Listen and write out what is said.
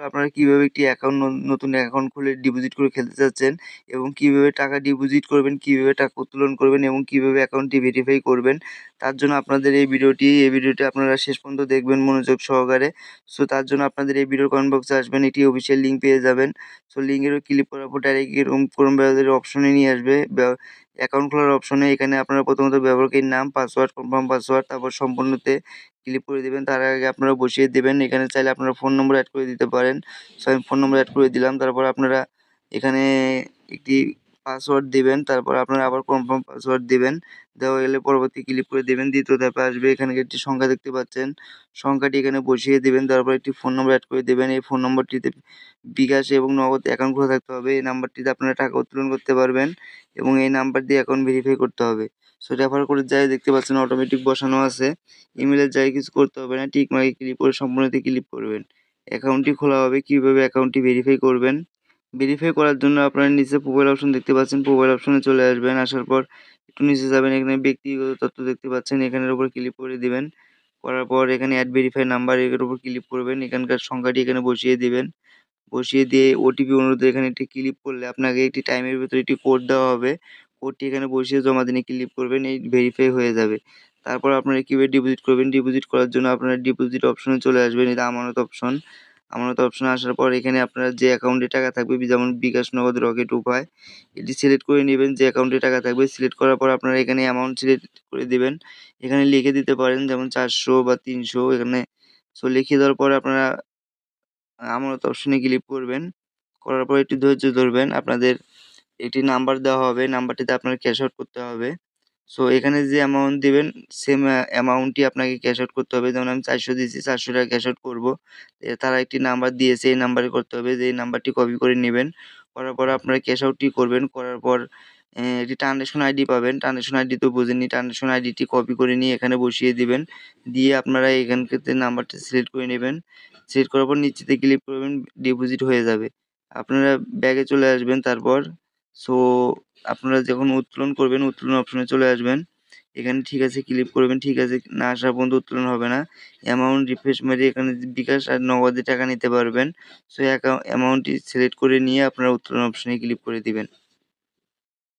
আপনারা কীভাবে একটি অ্যাকাউন্ট নতুন অ্যাকাউন্ট খুলে ডিপোজিট করে খেলতে চাচ্ছেন এবং কীভাবে টাকা ডিপোজিট করবেন, কীভাবে টাকা উত্তোলন করবেন এবং কীভাবে অ্যাকাউন্টটি ভেরিফাই করবেন, তার জন্য আপনাদের এই ভিডিওটি এই ভিডিওটি আপনারা শেষ পর্যন্ত দেখবেন মনোযোগ সহকারে। সো তার জন্য আপনাদের এই ভিডিওর কমেন্ট বক্সে আসবেন, এটি অফিসিয়াল লিঙ্ক পেয়ে যাবেন। সো লিঙ্কের ক্লিক করার পর ডাইরেক্ট ক্রোম ব্রাউজারের অপশনে নিয়ে আসবে। অ্যাকাউন্ট খোলার অপশনে এখানে আপনারা প্রথমত ব্যবহারকারীর নাম পাসওয়ার্ড কনফার্ম পাসওয়ার্ড তারপর সম্পূর্ণতে ক্লিক করে দেবেন, তার আগে আপনারা বসিয়ে দেবেন। এখানে চাইলে আপনারা ফোন নম্বর অ্যাড করে দিতে পারেন। সো আমি ফোন নম্বর অ্যাড করে দিলাম। তারপর আপনারা এখানে একটি পাসওয়ার্ড দিবেন, তারপর আপনারা আবার কনফার্ম পাসওয়ার্ড দিবেন। দেওয়া গেলে পরবর্তী ক্লিক করে দেবেন, দ্বিতীয় ধাপে আসবে, এখানে একটি সংখ্যা দেখতে পাচ্ছেন। সংখ্যাটি এখানে বসিয়ে দেবেন, তারপর একটি ফোন নম্বর অ্যাড করে দেবেন। এই ফোন নম্বরটিতে বিকাশ এবং নগদ অ্যাকাউন্ট খোলা থাকতে হবে। এই নাম্বারটিতে আপনারা টাকা উত্তোলন করতে পারবেন এবং এই নাম্বার দিয়ে অ্যাকাউন্ট ভেরিফাই করতে হবে। সো রেফার করে যাই, দেখতে পাচ্ছেন অটোমেটিক বসানো আছে। ইমেলের যাই, কিছু করতে হবে না টিক মার্কে ক্লিক করে সম্পূর্ণতে ক্লিক করবেন। অ্যাকাউন্টটি খোলা হবে, কীভাবে অ্যাকাউন্টটি ভেরিফাই করবেন? ভেরিফাই করার জন্য আপনারা নিচে প্রোফাইল অপশন দেখতে পাচ্ছেন। প্রোফাইল অপশনে চলে আসবেন, আসার পর একটু নিচে যাবেন, এখানে ব্যক্তিগত তথ্য দেখতে পাচ্ছেন। এখানের উপর ক্লিক করে দিবেন। করার পর এখানে অ্যাড ভেরিফাই নাম্বার এর উপর ক্লিক করবেন। এখানকার সংখ্যাটি এখানে বসিয়ে দিবেন। বসিয়ে দিয়ে ওটিপি অনুরোধে এখানে একটি ক্লিক করলে আপনাকে একটি টাইমের ভিতরে একটি কোড দেওয়া হবে। কোডটি এখানে বসিয়ে জমা দিনে ক্লিক করবেন, এই ভেরিফাই হয়ে যাবে। তারপর আপনারা কীভাবে ডিপোজিট করবেন? ডিপোজিট করার জন্য আপনারা ডিপোজিট অপশনে চলে আসবেন। এটা আমানত অপশন আমানত অপশনে আসার পর এখানে আপনার যে অ্যাকাউন্টে টাকা থাকবে যেমন বিকাশ নগদ রকেট উপায়, এটি সিলেক্ট করে নেবেন। যে অ্যাকাউন্টে টাকা থাকবে সিলেক্ট করার পর আপনারা এখানে অ্যামাউন্ট সিলেক্ট করে দেবেন। এখানে লিখে দিতে পারেন, যেমন চারশো বা তিনশো, এখানে সো লিখে দেওয়ার পরে আপনারা আমানত অপশনে ক্লিক করবেন। করার পর একটু ধৈর্য ধরবেন। আপনাদের একটি নাম্বার দেওয়া হবে নাম্বারটিতে আপনার ক্যাশ আউট করতে হবে। সো এখানে যে অ্যামাউন্ট দেবেন সেম অ্যামাউন্টই আপনাকে ক্যাশ আউট করতে হবে। যেমন আমি চারশো দিয়েছি, চারশো টাকা ক্যাশ আউট করব। তারা একটি নাম্বার দিয়েছে, এই নাম্বারে করতে হবে। যে এই নাম্বারটি কপি করে নেবেন, করার পর আপনারা ক্যাশ আউটটি করবেন। করার পর একটি ট্রানজ্যাকশন আইডি পাবেন। ট্রানজ্যাকশন আইডি তো বুঝেননি ট্রানজ্যাকশন আইডিটি কপি করে নিয়ে এখানে বসিয়ে দিবেন। দিয়ে আপনারা এখানকার নাম্বারটি সিলেক্ট করে নেবেন। সিলেক্ট করার পর নিচেতে ক্লিক করবেন ডিপোজিট হয়ে যাবে। আপনারা ব্যাগে চলে আসবেন, তারপর সো আপনারা যখন উত্তোলন করবেন, উত্তোলন অপশনে চলে আসবেন। এখানে ঠিক আছে ক্লিক করবেন, ঠিক আছে না আসা পর্যন্ত উত্তোলন হবে না। অ্যামাউন্ট রিফ্রেশ মেরে এখানে বিকাশ আর নগদে টাকা নিতে পারবেন। সো অ্যামাউন্টটি সিলেক্ট করে নিয়ে আপনারা উত্তোলন অপশনে ক্লিক করে দিবেন।